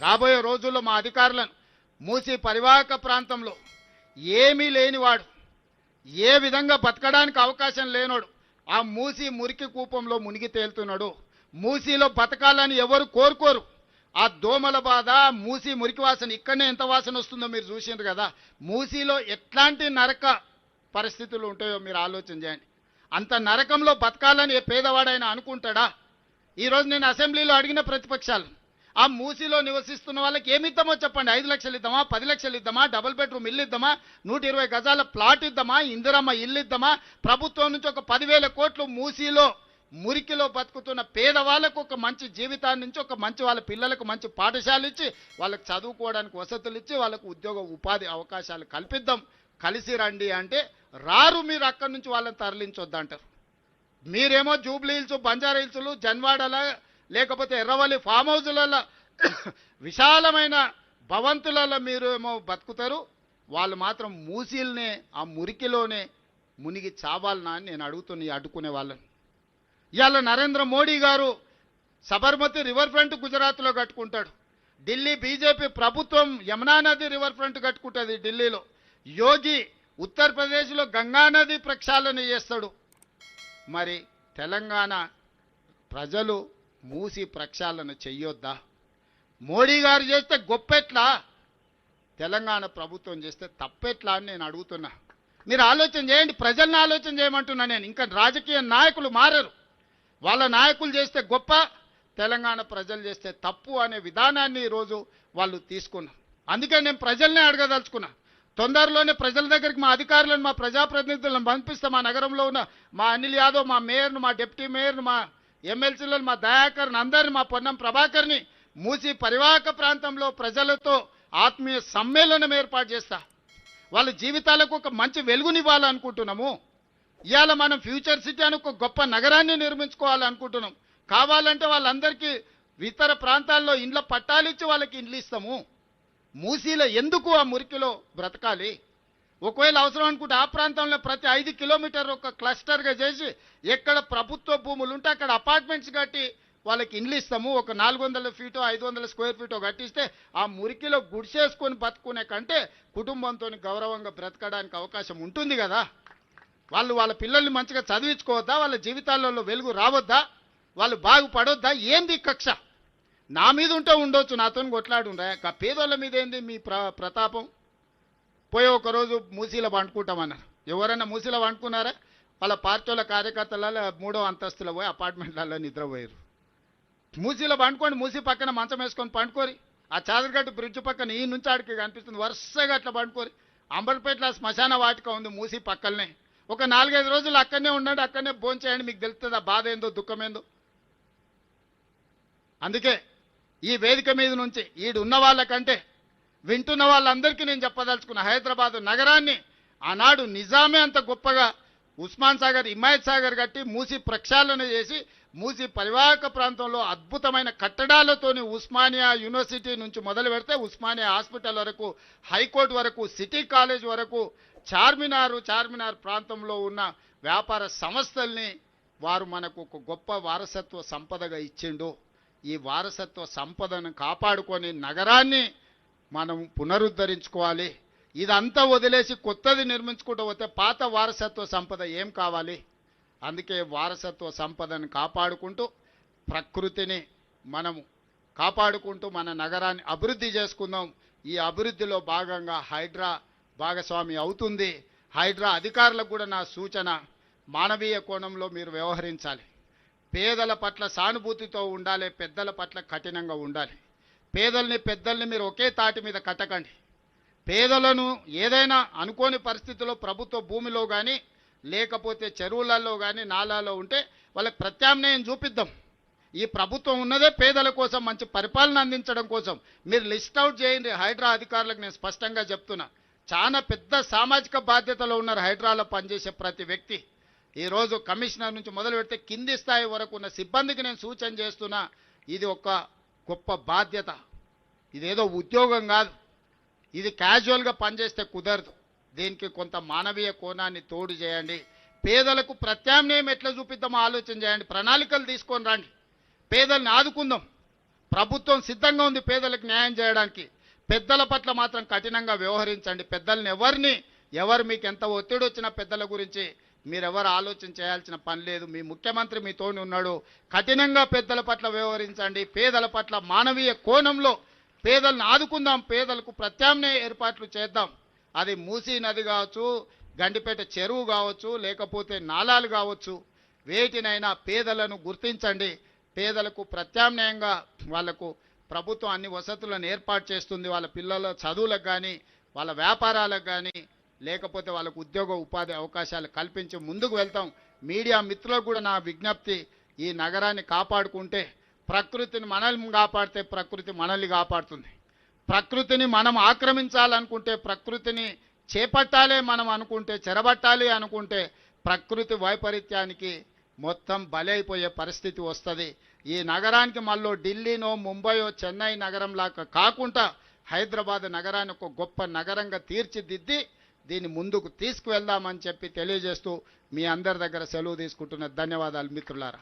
రాబోయే రోజుల్లో మా అధికారులను మూసి పరివాహక ప్రాంతంలో ఏమీ లేనివాడు ఏ విధంగా బతకడానికి అవకాశం లేనోడు ఆ మూసి మురికి కూపంలో మునిగి తేలుతున్నాడు. మూసిలో బతకాలని ఎవరు కోరుకోరు. ఆ దోమల బాధ మూసి మురికి వాసన ఇక్కడనే ఎంత వాసన వస్తుందో మీరు చూసిండ్రు కదా. మూసిలో ఎట్లాంటి నరక పరిస్థితులు ఉంటాయో మీరు ఆలోచన చేయండి. అంత నరకంలో బతకాలని ఏ పేదవాడైనా అనుకుంటాడా? ఈరోజు నేను అసెంబ్లీలో అడిగిన ప్రతిపక్షాలు ఆ మూసీలో నివసిస్తున్న వాళ్ళకి ఏమి ఇద్దామో చెప్పండి. ఐదు లక్షలు ఇద్దామా? పది లక్షలు ఇద్దామా? డబుల్ బెడ్రూమ్ ఇల్లు ఇద్దామా? నూట ఇరవై గజాల ప్లాట్ ఇద్దామా? ఇందిరమ్మ ఇల్లు ఇద్దామా? ప్రభుత్వం నుంచి ఒక పదివేల కోట్లు మూసీలో మురికిలో బతుకుతున్న పేదవాళ్ళకు ఒక మంచి జీవితాన్ని నుంచి ఒక మంచి వాళ్ళ పిల్లలకు మంచి పాఠశాల ఇచ్చి వాళ్ళకి చదువుకోవడానికి వసతులు ఇచ్చి వాళ్ళకు ఉద్యోగ ఉపాధి అవకాశాలు కల్పిద్దాం. కలిసి రండి అంటే రారు మీరు అక్కడి నుంచి వాళ్ళని తరలించొద్దంటారు. మీరేమో జూబ్లీ హిల్స్ బంజారా హిల్స్లు జన్వాడల లేకపోతే ఎర్రవల్లి ఫామ్ హౌజులలో విశాలమైన భవంతులలో మీరు ఏమో బతుకుతారు? వాళ్ళు మాత్రం మూసీల్నే ఆ మురికిలోనే మునిగి చావాలనా అని నేను అడుగుతున్నా అడ్డుకునే వాళ్ళని. ఇవాళ నరేంద్ర మోడీ గారు సబర్మతి రివర్ ఫ్రంట్ గుజరాత్లో కట్టుకుంటాడు. ఢిల్లీ బీజేపీ ప్రభుత్వం యమునా నది రివర్ ఫ్రంట్ కట్టుకుంటుంది ఢిల్లీలో. యోగి ఉత్తరప్రదేశ్లో గంగా నది ప్రక్షాళన చేస్తాడు. మరి తెలంగాణ ప్రజలు మూసి ప్రక్షాళన చెయ్యొద్దా? మోడీ గారు చేస్తే గొప్పెట్లా? తెలంగాణ ప్రభుత్వం చేస్తే తప్పెట్లా అని నేను అడుగుతున్నా. మీరు ఆలోచన చేయండి ప్రజల్ని ఆలోచన చేయమంటున్నా నేను. ఇంకా రాజకీయ నాయకులు మారరు. వాళ్ళ నాయకులు చేస్తే గొప్ప తెలంగాణ ప్రజలు చేస్తే తప్పు అనే విధానాన్ని ఈరోజు వాళ్ళు తీసుకున్నారు. అందుకే నేను ప్రజల్నే అడగదలుచుకున్నా. తొందరలోనే ప్రజల దగ్గరికి మా అధికారులను మా ప్రజాప్రతినిధులను పంపిస్తాం మా నగరంలో ఉన్న మా అనిల్ యాదవ్ మా మేయర్ను మా డిప్యూటీ మేయర్ను మా ఎమ్మెల్సీలను మా దయాకర్ని అందరిని మా పొన్నం ప్రభాకర్ని మూసి పరివాహక ప్రాంతంలో ప్రజలతో ఆత్మీయ సమ్మేళనం ఏర్పాటు చేస్తా. వాళ్ళ జీవితాలకు ఒక మంచి వెలుగునివ్వాలనుకుంటున్నాము. ఇవాళ మనం ఫ్యూచర్ సిటీ అని ఒక గొప్ప నగరాన్ని నిర్మించుకోవాలనుకుంటున్నాం. కావాలంటే వాళ్ళందరికీ ఇతర ప్రాంతాల్లో ఇండ్ల పట్టాలిచ్చి వాళ్ళకి ఇండ్లు ఇస్తాము. మూసీలో ఎందుకు ఆ మురికిలో బ్రతకాలి? ఒకవేళ అవసరం అనుకుంటే ఆ ప్రాంతంలో ప్రతి ఐదు కిలోమీటర్ ఒక క్లస్టర్గా చేసి ఎక్కడ ప్రభుత్వ భూములు ఉంటే అక్కడ అపార్ట్మెంట్స్ కట్టి వాళ్ళకి ఇండ్లు ఇస్తాము. ఒక నాలుగు వందల ఫీటో ఐదు వందల స్క్వేర్ ఫీటో కట్టిస్తే ఆ మురికిలో గుడిసేసుకొని బతుకునే కంటే కుటుంబంతో గౌరవంగా బ్రతకడానికి అవకాశం ఉంటుంది కదా. వాళ్ళు వాళ్ళ పిల్లల్ని మంచిగా చదివించుకోవద్దా? వాళ్ళ జీవితాలలో వెలుగు రావద్దా? వాళ్ళు బాగుపడొద్దా? ఏంది కక్ష? నా మీద ఉంటే ఉండొచ్చు నాతో కొట్లాడుండ్రా? పేదోళ్ళ మీద ఏంది మీ ప్ర ప్రతాపం? పోయి ఒకరోజు మూసీలో వండుకుంటామన్నారు ఎవరైనా మూసీలో పండుకున్నారా? వాళ్ళ పార్టీల కార్యకర్తల మూడో అంతస్తులో పోయి అపార్ట్మెంట్లలో నిద్రపోయారు. మూసీలో పండుకోండి మూసీ పక్కన మంచం వేసుకొని పండుకోరి. ఆ చాదరగట్టు బ్రిడ్జ్ పక్కన ఈ నుంచి ఆడికి కనిపిస్తుంది. వరుసగా అట్లా పండుకోరి. అంబర్పేటలో శ్మశాన వాటిక ఉంది మూసీ పక్కలనే. ఒక నాలుగైదు రోజులు అక్కడనే ఉండండి అక్కడనే భోంచేయండి మీకు తెలుస్తుంది ఆ బాధ ఏందో దుఃఖం ఏందో. అందుకే ఈ వేదిక మీద నుంచి ఈడు ఉన్న వాళ్ళకంటే వింటున్న వాళ్ళందరికీ నేను చెప్పదలుచుకున్న హైదరాబాద్ నగరాన్ని ఆనాడు నిజామే అంత గొప్పగా ఉస్మాన్ సాగర్ హిమాయత్ సాగర్ కట్టి మూసి ప్రక్షాళన చేసి మూసి పరివాహక ప్రాంతంలో అద్భుతమైన కట్టడాలతోని ఉస్మానియా యూనివర్సిటీ నుంచి మొదలు పెడితే ఉస్మానియా హాస్పిటల్ వరకు హైకోర్టు వరకు సిటీ కాలేజ్ వరకు చార్మినారు చార్మినార్ ప్రాంతంలో ఉన్న వ్యాపార సంస్థల్ని వారు మనకు ఒక గొప్ప వారసత్వ సంపదగా ఇచ్చిండు. ఈ వారసత్వ సంపదను కాపాడుకొని నగరాన్ని మనం పునరుద్ధరించుకోవాలి. ఇదంతా వదిలేసి కొత్తది నిర్మించుకుంటూ పోతే పాత వారసత్వ సంపద ఏం కావాలి? అందుకే వారసత్వ సంపదను కాపాడుకుంటూ ప్రకృతిని మనము కాపాడుకుంటూ మన నగరాన్ని అభివృద్ధి చేసుకుందాం. ఈ అభివృద్ధిలో భాగంగా హైడ్రా భాగస్వామి అవుతుంది. హైడ్రా అధికారులకు కూడా నా సూచన మానవీయ కోణంలో మీరు వ్యవహరించాలి. పేదల పట్ల సానుభూతితో ఉండాలి పెద్దల పట్ల కఠినంగా ఉండాలి. పేదల్ని పెద్దల్ని మీరు ఒకే తాటి మీద కట్టకండి. పేదలను ఏదైనా అనుకోని పరిస్థితిలో ప్రభుత్వ భూమిలో కానీ లేకపోతే చెరువులలో కానీ నాలాలో ఉంటే వాళ్ళకి ప్రత్యామ్నాయం చూపిద్దాం. ఈ ప్రభుత్వం ఉన్నదే పేదల కోసం మంచి పరిపాలన అందించడం కోసం. మీరు లిస్ట్ అవుట్ చేయండి. హైడ్రా అధికారులకు నేను స్పష్టంగా చెప్తున్నా. చాలా పెద్ద సామాజిక బాధ్యతలో ఉన్నారు హైడ్రాలో పనిచేసే ప్రతి వ్యక్తి. ఈరోజు కమిషనర్ నుంచి మొదలు పెడితే కింది స్థాయి వరకు ఉన్న సిబ్బందికి నేను సూచన చేస్తున్నా. ఇది ఒక గొప్ప బాధ్యత. ఇదేదో ఉద్యోగం కాదు. ఇది క్యాజువల్గా పనిచేస్తే కుదరదు. దీనికి కొంత మానవీయ కోణాన్ని తోడు చేయండి. పేదలకు ప్రత్యామ్నాయం ఎట్లా చూపిద్దామో ఆలోచన చేయండి. ప్రణాళికలు తీసుకొని రండి. పేదల్ని ఆదుకుందాం. ప్రభుత్వం సిద్ధంగా ఉంది పేదలకు న్యాయం చేయడానికి. పెద్దల పట్ల మాత్రం కఠినంగా వ్యవహరించండి. పెద్దల్ని ఎవరిని ఎవరు మీకు ఎంత ఒత్తిడి వచ్చినా పెద్దల గురించి మీరెవరు ఆలోచన చేయాల్సిన పని లేదు. మీ ముఖ్యమంత్రి మీతోనే ఉన్నాడు. కఠినంగా పెద్దల పట్ల వ్యవహరించండి. పేదల పట్ల మానవీయ కోణంలో పేదలను ఆదుకుందాం. పేదలకు ప్రత్యామ్నాయ ఏర్పాట్లు చేద్దాం. అది మూసీ నది కావచ్చు గండిపేట చెరువు కావచ్చు లేకపోతే నాలాలు కావచ్చు. వేటినైనా పేదలను గుర్తించండి. పేదలకు ప్రత్యామ్నాయంగా వాళ్ళకు ప్రభుత్వం అన్ని వసతులను ఏర్పాటు చేస్తుంది. వాళ్ళ పిల్లల చదువులకు కానీ వాళ్ళ వ్యాపారాలకు కానీ లేకపోతే వాళ్ళకు ఉద్యోగ ఉపాధి అవకాశాలు కల్పించి ముందుకు వెళ్తాం. మీడియా మిత్రులకు కూడా నా విజ్ఞప్తి ఈ నగరాన్ని కాపాడుకుంటే ప్రకృతిని మనల్ని కాపాడితే ప్రకృతి మనల్ని కాపాడుతుంది. ప్రకృతిని మనం ఆక్రమించాలనుకుంటే ప్రకృతిని చేపట్టాలి మనం అనుకుంటే చెరబట్టాలి అనుకుంటే ప్రకృతి వైపరీత్యానికి మొత్తం బలైపోయే పరిస్థితి వస్తుంది. ఈ నగరానికి మళ్ళీ ఢిల్లీనో ముంబయో చెన్నై నగరం లాగా కాకుండా హైదరాబాద్ నగరాన్ని ఒక గొప్ప నగరంగా తీర్చిదిద్ది దీన్ని ముందుకు తీసుకువెళ్దామని చెప్పి తెలియజేస్తూ మీ అందరి దగ్గర సెలవు తీసుకుంటున్న ధన్యవాదాలు మిత్రులారా.